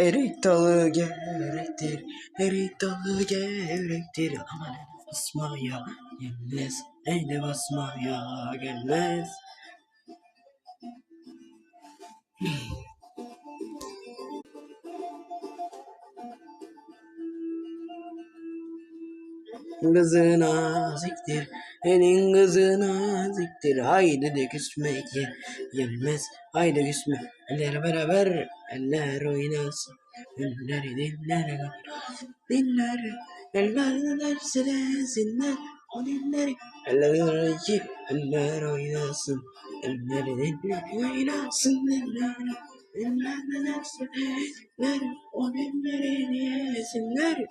Erik dalı gevrektir, erik dalı gevrektir. Aman basmaya gelmez, eyle basmaya gelmez. Kızı naziktir, elin kızı naziktir. Haydi de küsmek ye- yenmez. Haydi küsme, eller beraber, eller oynasın. Dillere oynasın, dilleri. Eller derse desinler, o dilleri. Eller iki, eller oynasın. Elleri dilleri oynasın. Eller ne derse desinler, o dilleri yesinler.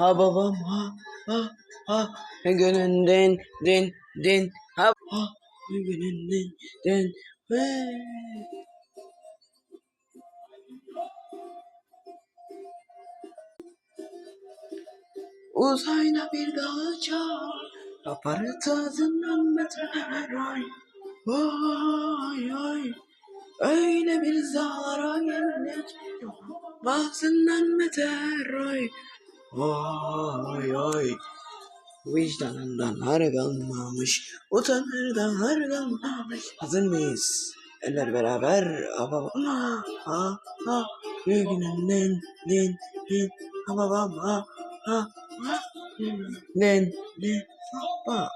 Ha babam ha ha ha. Gününden din din ha ha. Gününden din ve. Uzayda bir dağ çağır aparat ağzından metre ay. Ay ay öyle bir dağlara geldik. Bazından meter ay ay ay Vicdanından har kalmamış, utanır da har kalmamış. Hazır mıyız? Eller beraber, aba ha ha gününden din din, ha babam ha ha din din, ha